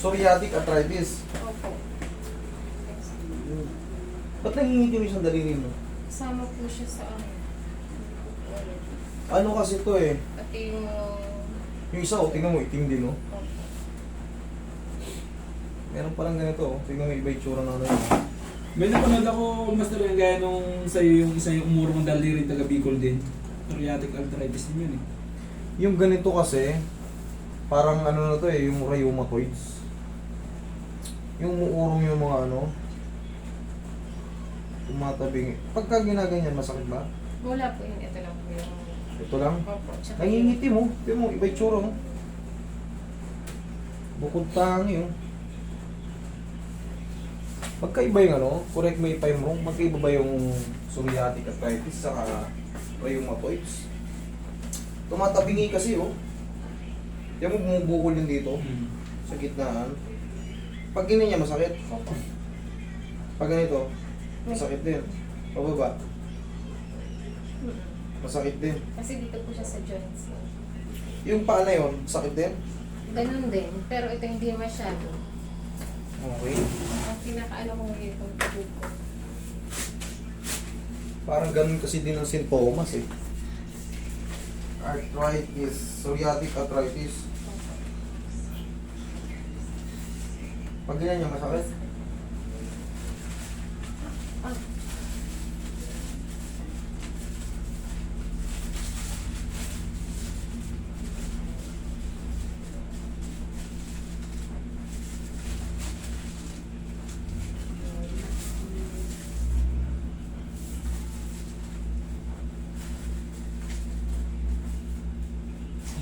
Psoriatic arthritis. Opo. Ba't nangingitim yung isang daliri mo? Kasama po siya sa ano. Ano kasi to eh? Pati yung... Yung isa, oh, tingnan mo, itim din, oh. Opo. Meron palang ganito, oh. Tingnan mo, iba yung tsura ng ano yun. May napanood ako, Master, yung gaya nung sa'yo yung isa yung umurong daliri taga Bicol din. Psoriatic arthritis din yun eh. Yung ganito kasi, parang ano na to eh, yung rheumatoids. Yung muurong yung mga ano, tumatabing. Pagka ginaganyan, masakit ba? Wala po yun. Ito lang po yung... Ito lang. Opo. Tsaka Nangingiti mo. Tingnan mo, iba yung tsura mo. Bukod tangi, oh. Magkaiba yung ano, correct me if I'm wrong, magkaiba ba yung psoriatic arthritis sa rheumatoids? Tumatabingi kasi, oh. Yan mo bumubukol yun dito, Hmm. sa gitnaan. Pag ganyan niya, masakit. Opo. Pag ganito, masakit din. Pababa, masakit din. Kasi dito po siya sa joints. Yung paa na yun, sakit din. Ganun din. Pero ito hindi masyado. Okay. Ang pinakaano ko ngayon itong tubig ko. Parang ganun kasi din ang sintomas eh. Arthritis, psoriatic arthritis. Pag ganyan niya masakit.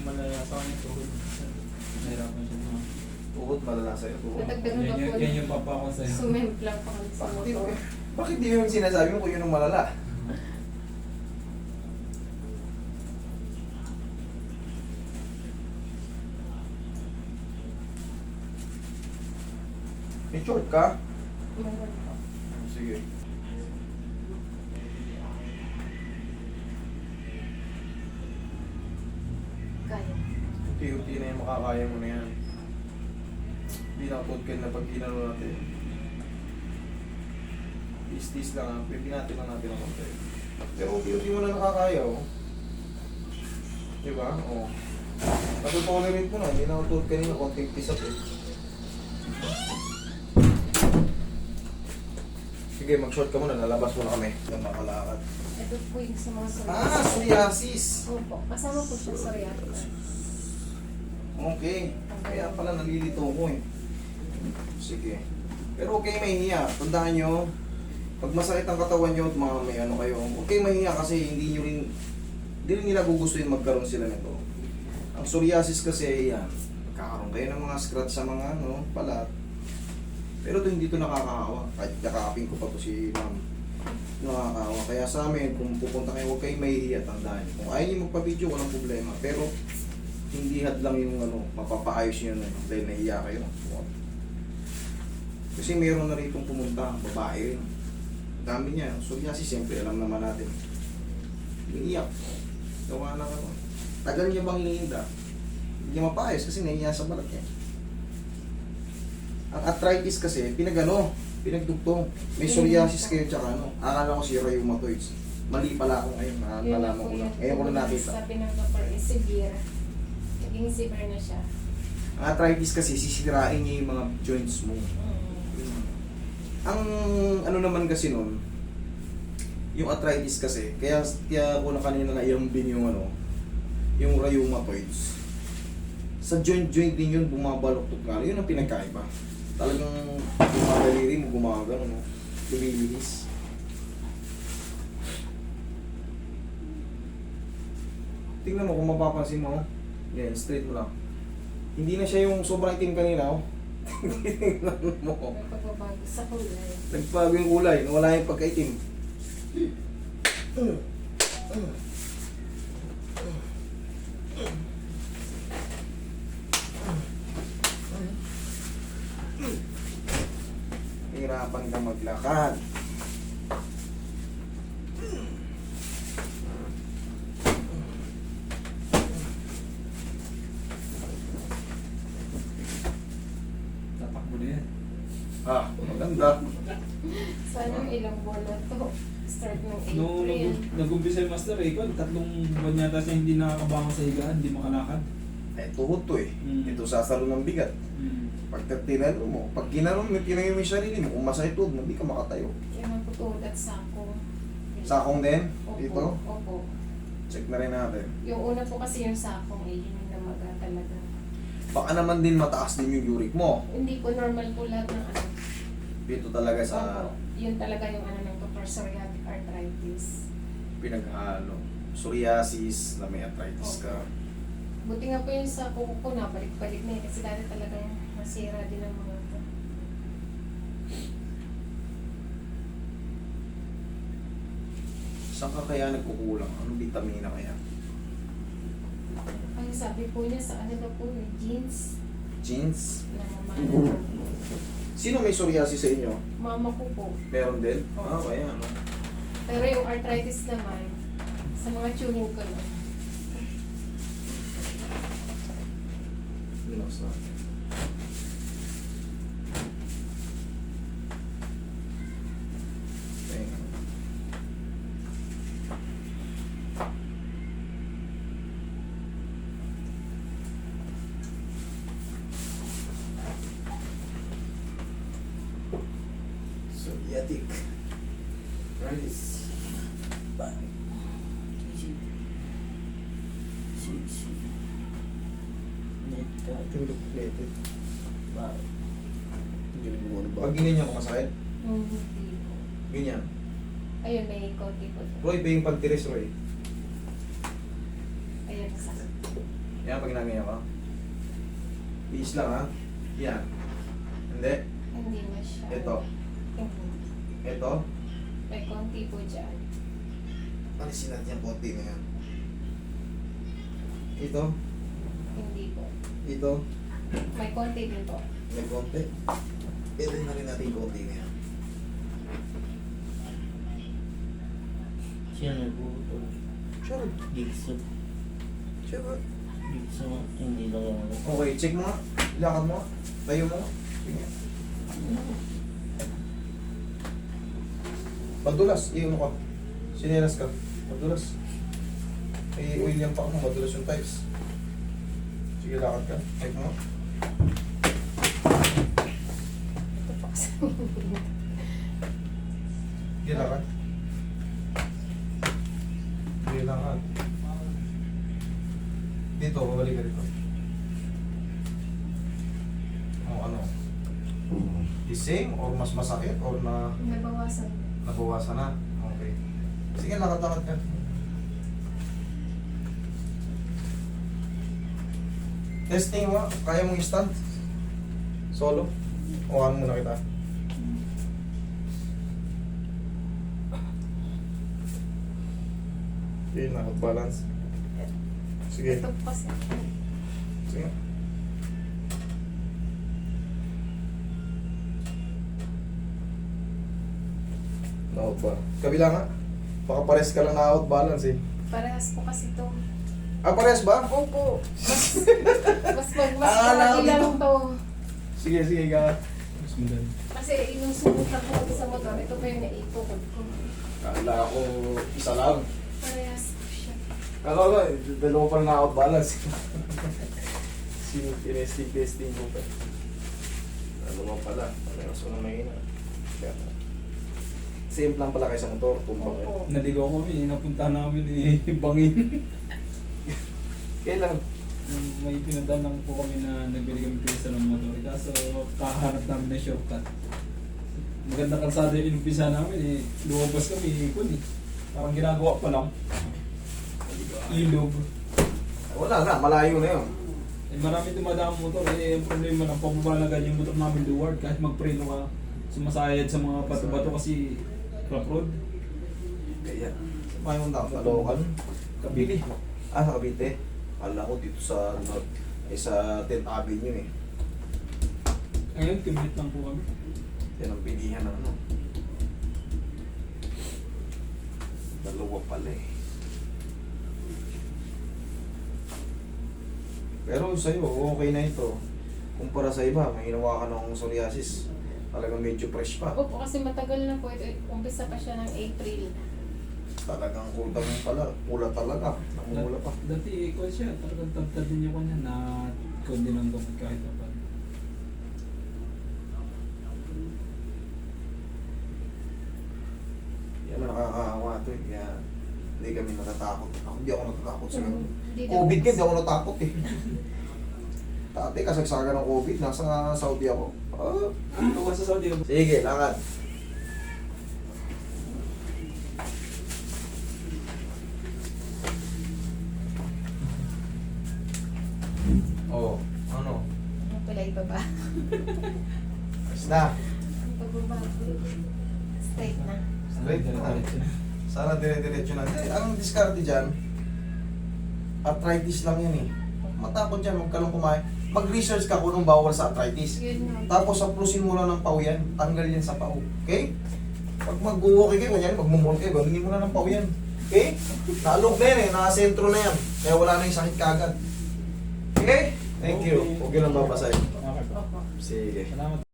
Malala sa kanya tuhod. Nahirapan siya mga. Tuhod, malala sa'yo. Nadagdagan Yan, yan, po. yan yung papa ko sa'yo. Sumemp lang pa kami sa Bakit motor. bakit di mo yung sinasabi mo kung yun ang malala? May short ka? Meron po. Sige. Kaya. Unti-unti na yung makakaya mo na yan. Hindi na podcast na pag ginano natin. Tis-tis lang. Pwede natin lang natin ang konti. Pero unti-unti mo na nakakaya oh. Diba? Oo. Oh. Natutolerate ko na. Hindi na tulad kanina. Konting pisat eh. Sige, mag-short ka muna. Lalabas muna kami. Nang makalakad. Ito po yung sa mga Ah, psoriasis! Opo. Kasama po siya sa psoriatic. Okay. Kaya pala nalilito ko eh. Sige. Pero okay mahihiya. Tandaan nyo, pag masakit ang katawan nyo at mga may ano kayo, okay mahihiya kasi hindi nyo rin, hindi rin nila gugustuhin magkaroon sila nito. Ang psoriasis kasi, yan, magkakaroon kayo ng mga scratch sa mga ano, balat. Pero ito hindi ito nakakahawa. Kahit nakakapin ko pa to si ma'am. Nakakahawa. Kaya sa amin, kung pupunta kayo, huwag kayong mahihiya, tandaan nyo. Kung ayaw nyo magpa-video, walang problema. Pero, hindi had lang yung ano, mapapaayos nyo na dahil nahiya kayo. Kasi meron na rito pumunta, babae rin. Ang dami niya. Psoriasis, siyempre, alam naman natin. Umiiyak. Gawa na ano. Tagal niya bang iniinda? Hindi niya mapaayos kasi nahiya sa balat niya. Ang arthritis kasi, pinagano, pinagdugtong. May psoriasis kayo tsaka ano. Akala ko si rheumatoids. Mali pala ako ngayon, na Yun nalaman po ko lang. Ngayon ko na nakita. Sabi ng doctor is severe. Naging severe na siya. Ang arthritis kasi, sisirain niya yung mga joints mo. Mm. Ang ano naman kasi nun, yung arthritis kasi, kaya, kaya ko na kanina na iambing yung ano, yung rheumatoids. Sa joint-joint din yun, bumabaloktot nga. Yun ang pinagkaiba. Talagang yung mga daliri mo gumagano, no? lumilinis. Tingnan mo kung mapapansin mo. Yan, straight mo lang. Hindi na siya yung sobrang itim kanina, oh. Tingnan mo. May pagbabago sa kulay. Nagbago yung kulay, nawala yung pagkaitim. Hirapan ka maglakad. Ah, maganda. Sana ilang buwan na to. Start ng April. Nag- nag-umpisa yung master eh, kung tatlong buwan yata siya hindi nakakabangon sa higaan, hindi makalakad. Eh, tuhod to eh. Mm. Ito sasalo ng bigat. Mm. Pag tinalo mo, pag kinalo mo, tinayo mo yung sarili mo, kung masakit tuhod mo, hindi ka makatayo. Yan ang putuhod at sako. Sakong din, Opo. dito. Opo. Check na rin natin. Yung una po kasi yung sakong eh, yun yung namaga talaga. Baka naman din mataas din yung uric mo. Hindi po normal po lahat ng ano. Dito talaga sa Opo. Yun talaga yung ano ng for psoriatic arthritis. pinaghalo. Psoriasis, na may arthritis ka. Buti nga po yung sa kuko ko na balik-balik na eh. Kasi dati talagang masira din ang mga to. Saan ka kaya nagkukulang? Anong vitamina kaya? Ang sabi po niya sa ano daw po eh, jeans Jeans? na mamana. Sino may psoriasis sa inyo? Mama ko po. Meron din? Ah, kaya ano? Pero yung arthritis naman, sa mga tuning ko lang. Relax natin. Okay. Psoriatic. Rice. Tulog plated. Pag ganyan ako masakit, Hmm, Hindi po. ganyan. Ayun, may konti po. Roy, pa yung pagtiris, Roy. Ayun, sa Yan, pag ginagawa ka. Biis lang, ha? Yan. Hindi. Hindi masyado. Ito. Hindi. Ito. May konti po dyan. Alisin natin yung konti na yan. Ito. Hindi po. Ito. May konti din po. May konti. Ito na rin natin konti na yan. Siya nagbuto. Sure. Gigso. Sure. Gigso. Hindi lang ano. Okay, check mo nga. Lakad mo. Tayo mo. Sige. Madulas. Iyon ka. Sinelas ka. Madulas. May William pa mo. Madulas yung types. Sige, lakad ka. Check mo. Ito po kasi. Sige, lakad. Sige, lakad. Dito, babalik ka dito. O ano? The same or mas masakit or na Nabawasan. nabawasan na? Okay. Sige, lakad-lakad ka. Testing mo, kaya mong i-stand? Solo? O ano muna kita? Okay, nakot-balance. Sige, Ito po kasi. sige. Ba? Kabila nga. Baka pares ka lang na-out balance eh. Parehas po kasi to. Ah, pares ba? Opo. Mas, mas, mag, mas Ah, malaki dito. lang to. Sige, sige, ga. Mas maganda. Kasi inusubukan ko sa motor. Ito pa yung naitukod ko. Kala ko isa lang. Parehas po siya. Kala ko, eh, dalawa pa na out balance. Sino tinesting testing ko pa. Dalawa pala. Parehas ko na mahina. Kaya, Same lang pala kayo sa motor. Tumbang Opo. Naligaw kami, napunta namin eh, bangin. Kailan? May pinadaan po kami na nagbili kami pisa ng motor. Kaso kahanap namin ng shortcut. Maganda kalsada yung inumpisa namin eh. Lumabas kami, ikon eh. Parang ginagawa pa lang. Ilog. Wala na, malayo na yun. Eh, marami dumadaan motor. Eh, ang problema lang, na ganyan yung motor namin luward. Kahit magpreno ka, sumasayad sa mga bato-bato kasi crop road. Kaya, sa yung tao, sa local. Kabili. Ah, sa Cavite. Alam ko dito sa North, eh, sa 10th Avenue eh. Ngayon, commute lang po kami. Yan ang pilihan ng ano. Dalawa pala eh. Pero sa'yo, okay na ito. Kumpara sa iba, may hinawa ka ng psoriasis. Talagang medyo fresh pa. Opo, kasi matagal na po. Ito, umpisa pa siya ng April. Talagang kulang pala. Pula talaga. Namumula pa. Dati, ko siya, talagang tabtad din niya ko niya na kundi ng gamot kahit pa paano. Yan ang nakakaawa ito eh. Kaya hindi kami natatakot. Ako hindi ako natatakot sa. Hindi daw- COVID ka, hindi ako natakot eh. Dati kasagsagan ng COVID, nasa Saudi ako. Ah. Ano ka sa Saudi? Sige, lakad. Oh, ano? Ano pala iba ba? Ayos na. Straight na. Straight na. Sana dire-diretso na. Eh, ang diskarte dyan, arthritis lang yan eh. Matakot dyan, huwag ka lang kumain. Mag-research ka kung anong bawal sa arthritis. Tapos saplusin mo lang ng pau yan. Tanggal yan sa pau. Okay? Pag mag-walk kayo, ganyan, magmumol kayo, gawin mo na ng pau yan. Okay? Naalog na yan eh, nakasentro na yan. Kaya wala na yung sakit kagad. Okay? Thank you. Huwag yun ang babasahin. Sige. Salamat.